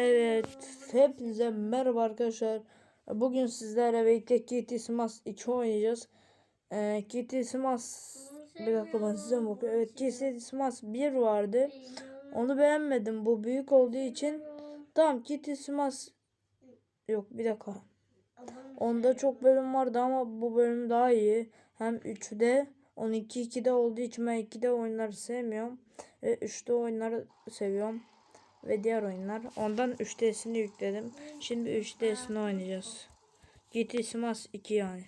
Evet, hepinize merhaba arkadaşlar. Bugün sizlerle birlikte Kitty Smash 2 oynayacağız. Ee, Kitty Smash bir dakika ben size mi bakıyorum? Evet, Kitty Smash 1 vardı. Onu beğenmedim. Bu büyük olduğu için. Tamam, Kitty Smash yok bir dakika. Onda çok bölüm vardı ama bu bölüm daha iyi. Hem 3'de 12 2'de olduğu için ben 2'de oyunları sevmiyorum. Ve 3'te oyunları seviyorum ve diğer oyunlar. Ondan 3D'sini yükledim. Şimdi 3D'sini oynayacağız. GT Smash 2 yani.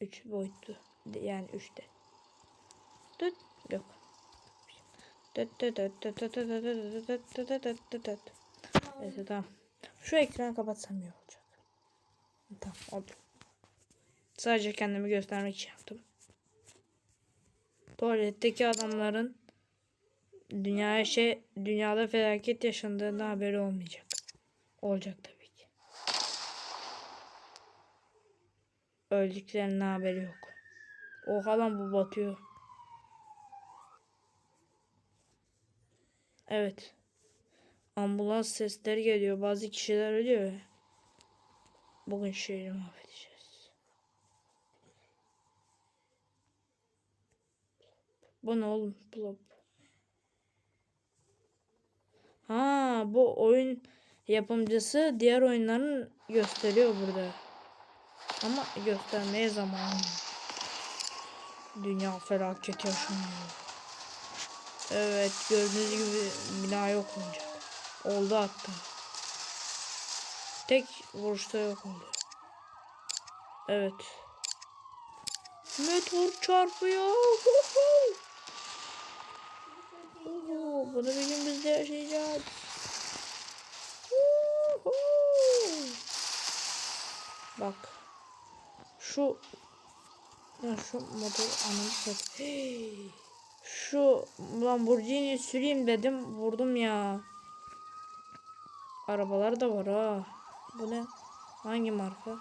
3 boyutlu. Yani 3D. Tut. Yok. Neyse tamam. Şu ekranı kapatsam iyi olacak. Tamam oldu. Sadece kendimi göstermek için yaptım. Tuvaletteki adamların dünyaya şey dünyada felaket yaşandığında haberi olmayacak. Olacak tabii ki. Öldüklerinin haberi yok. Oha lan bu batıyor. Evet. Ambulans sesleri geliyor. Bazı kişiler ölüyor. Bugün şehri mahvedeceğiz. Bu ne oğlum? Plop. Ha bu oyun yapımcısı diğer oyunların gösteriyor burada. Ama göstermeye zamanı yok. Dünya felaket yaşanıyor. Evet gördüğünüz gibi bina yok olacak. Oldu hatta. Tek vuruşta yok oldu. Evet. Meteor çarpıyor. Oo, bunu bir gün biz de yaşayacağız. Bak. Şu ya şu motor anını sat. Hey. Şu Lamborghini süreyim dedim. Vurdum ya. Arabalar da var ha. Bu ne? Hangi marka?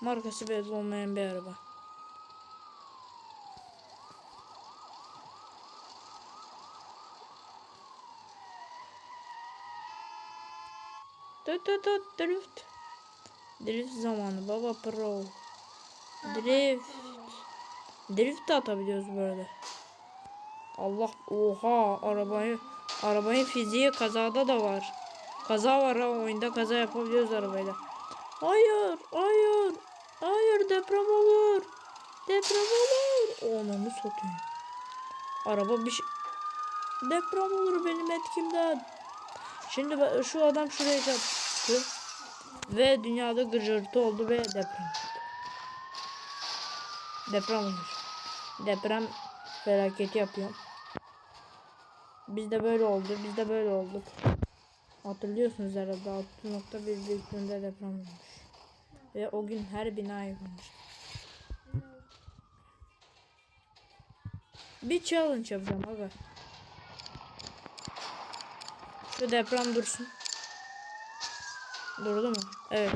Markası belli olmayan bir araba. Tut tut tut drift. Drift zamanı baba pro. Drift. Drift de atabiliyoruz böyle. Allah oha arabayı arabanın fiziği kazada da var. Kaza var ha oyunda kaza yapabiliyoruz arabayla. Hayır hayır hayır deprem olur. Deprem olur. Ananı satayım. Araba bir şey. Deprem olur benim etkimden. Şimdi şu adam şuraya çarptı. Ve dünyada gıcırtı oldu ve deprem oldu. Deprem olmuş. Deprem felaketi yapıyor. Biz de böyle oldu. Biz de böyle olduk. Hatırlıyorsunuz herhalde 6.1 büyüklüğünde deprem olmuş. Ve o gün her bina yıkılmış. Bir challenge yapacağım aga. Şu deprem dursun. Durdu mu? Evet.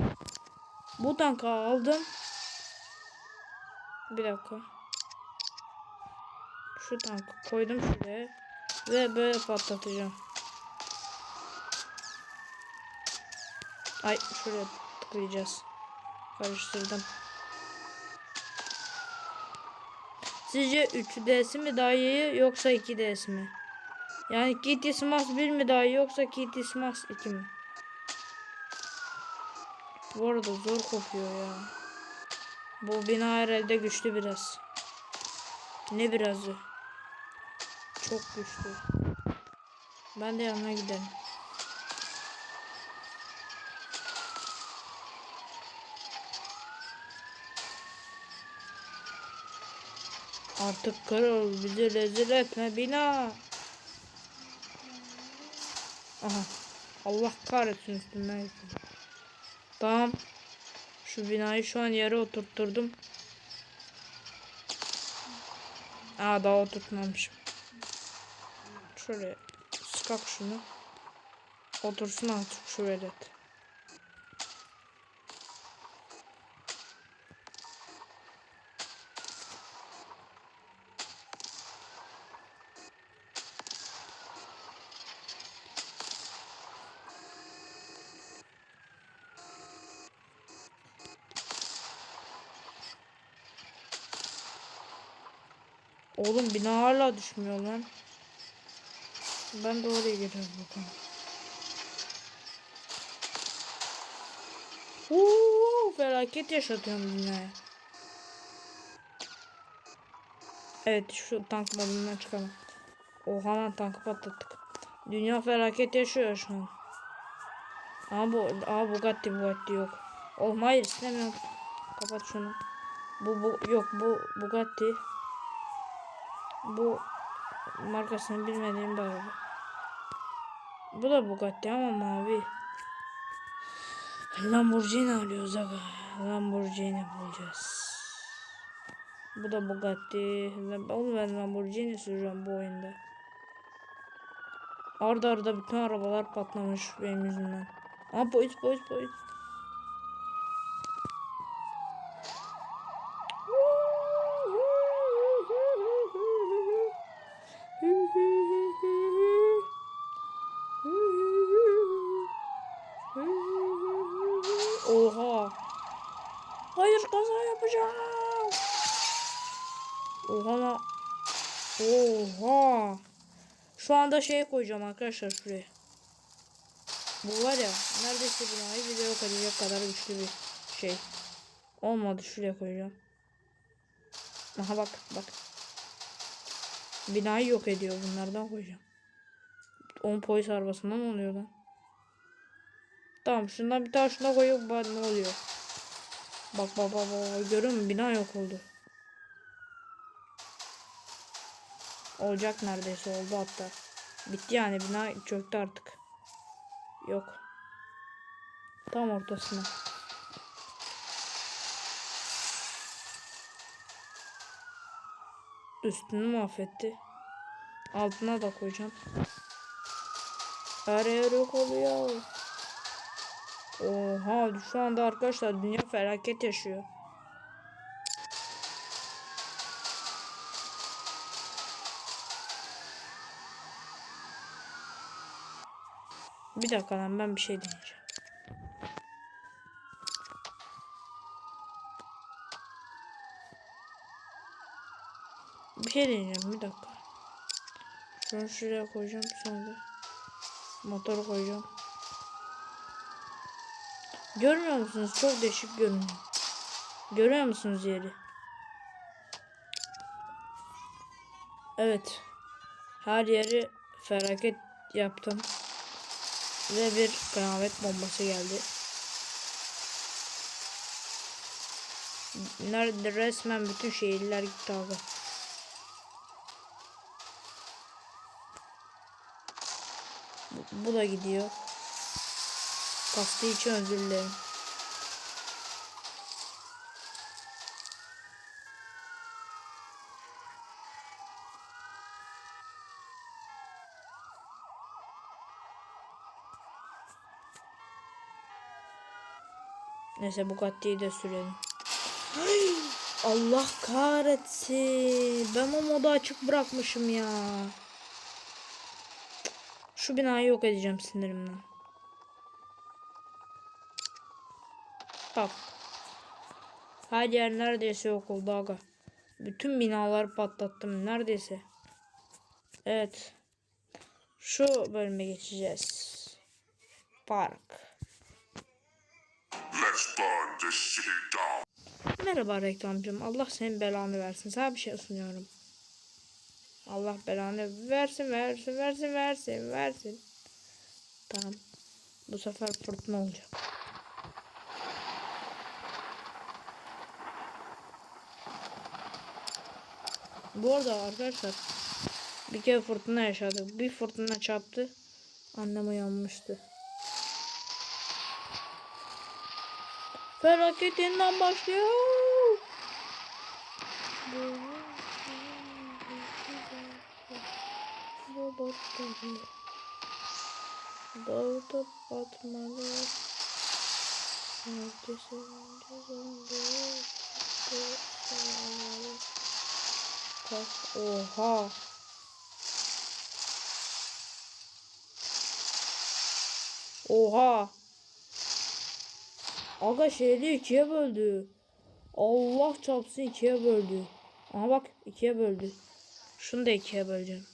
Bu tankı aldım. Bir dakika. Şu tankı koydum şuraya. Ve böyle patlatacağım. Ay şuraya tıklayacağız. Karıştırdım. Sizce 3D'si mi daha iyi yoksa 2D'si mi? Yani Kitty Smash 1 mi daha yoksa Kitty Smash 2 mi? Bu arada zor kopuyor ya. Bu bina herhalde güçlü biraz. Ne birazı? Çok güçlü. Ben de yanına gidelim. Artık kral bizi rezil etme bina. Aha. Allah kahretsin üstümden geçti. Tamam. Şu binayı şu an yere oturtturdum. Aa daha oturtmamışım. Şöyle sıkak şunu. Otursun artık şu velet. Oğlum bina düşmüyor lan. Ben de oraya giriyorum bakalım. Oo, felaket yaşatıyorum dünyaya. Evet şu tank modundan çıkalım. Oha lan tankı patlattık. Dünya felaket yaşıyor şu an. Aa bu aa Bugatti Bugatti yok. Oğlum hayır istemiyorum. Kapat şunu. Bu, bu yok bu Bugatti. Bu markasını bilmediğim bir. Bu da Bugatti ama mavi. Lamborghini alıyoruz aga. Lamborghini bulacağız. Bu da Bugatti. Oğlum ben Lamborghini süreceğim bu oyunda. Arda arda bütün arabalar patlamış benim yüzümden. Aa polis polis polis. Oha. Hayır kaza yapacağım. Oha. Oha. Şu anda şey koyacağım arkadaşlar şuraya. Bu var ya neredeyse binayı bir de yok edecek kadar güçlü bir şey. Olmadı şuraya koyacağım. Aha bak bak. Binayı yok ediyor bunlardan koyacağım. 10 polis arabasından oluyor lan. Tamam şundan bir tane şuna koyup bak ne oluyor. Bak bak bak bak görüyor musun bina yok oldu. Olacak neredeyse oldu hatta. Bitti yani bina çöktü artık. Yok. Tam ortasına. Üstünü mahvetti. Altına da koyacağım. Her yer yok oluyor. Oha şu anda arkadaşlar dünya felaket yaşıyor. Bir dakika lan ben bir şey deneyeceğim. Bir şey deneyeceğim bir dakika. Şunu şuraya koyacağım sonra motoru koyacağım. Görmüyor musunuz? Çok değişik görünüyor. Görüyor musunuz yeri? Evet. Her yeri felaket yaptım. Ve bir kıyamet bombası geldi. Nerede resmen bütün şehirler gitti abi. Bu, bu da gidiyor. Kastı için özür dilerim. Neyse Bugatti'yi de sürelim. Ay, Allah kahretsin. Ben o modu açık bırakmışım ya. Şu binayı yok edeceğim sinirimden. Bak. Her yer neredeyse yok oldu aga. Bütün binaları patlattım neredeyse. Evet. Şu bölüme geçeceğiz. Park. Merhaba reklamcım. Allah senin belanı versin. Sana bir şey sunuyorum. Allah belanı versin, versin, versin, versin, versin. Tamam. Bu sefer fırtına olacak. Bu arada arkadaşlar bir kere fırtına yaşadık. Bir fırtına çarptı. Annem uyanmıştı. Felaketinden başlıyor. Dağıtıp atmalı. Herkese Oha. Oha. Aga şehri ikiye böldü. Allah çarpsın ikiye böldü. Aha bak ikiye böldü. Şunu da ikiye böleceğim.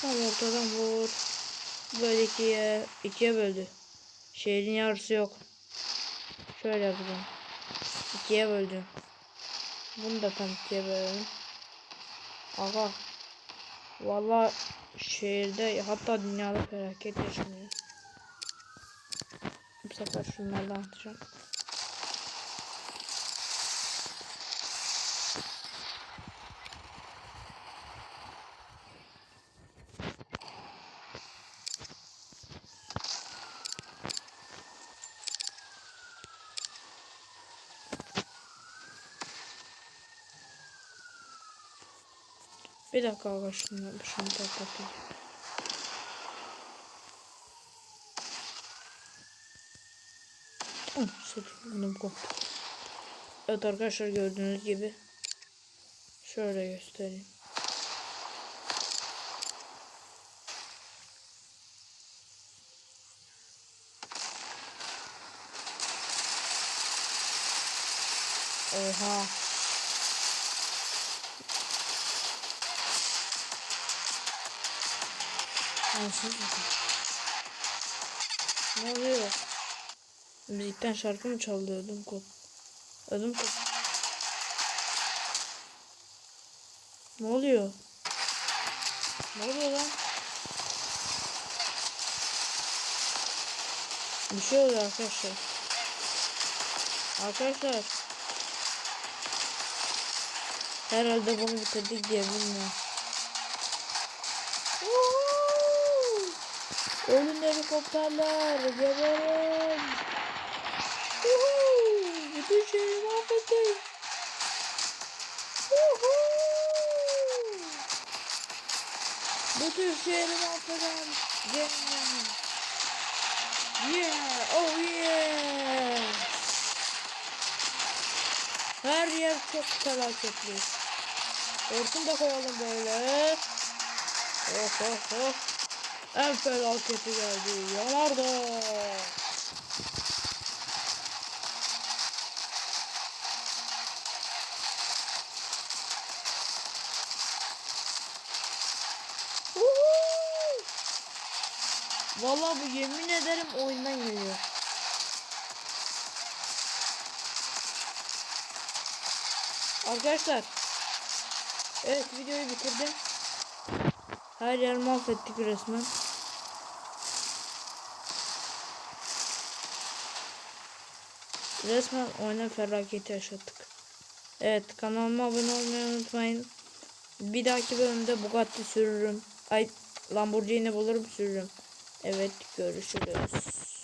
Tam ortadan vur. Böyle ikiye, ikiye böldü. Şehrin yarısı yok. Şöyle yapacağım. İkiye böldüm. Bunu da ikiye bölelim. Aga. Valla şehirde hatta dünyada felaket yaşanıyor. Bu sefer şunlardan atacağım. Bir dakika aga şunu, patlatayım. Bunu koptu. Evet arkadaşlar gördüğünüz gibi şöyle göstereyim. Oha. Satayım. Ne oluyor? Müzikten şarkı mı çaldı ödüm kop. Ödüm kop. Ne oluyor? Ne oluyor lan? Bir şey oluyor arkadaşlar. Arkadaşlar. Herhalde bunu bitirdik diye bilmiyorum. Ölün helikopterler. Geberin. Woohoo! Bütün şeyi mahvettik. Woohoo! Bütün şehri mahveden Yeah! Yeah! Oh yeah! Her yer çok felaketli. Hortum da koyalım böyle. Oh oh oh. En felaketi geldi. Yanardağ. Woohoo! Vallahi bu yemin ederim oyundan geliyor. Arkadaşlar. Evet videoyu bitirdim. Her yer mahvettik resmen. Resmen oyuna felaketi yaşattık. Evet kanalıma abone olmayı unutmayın. Bir dahaki bölümde Bugatti sürürüm. Ay Lamborghini bulurum sürürüm. Evet görüşürüz.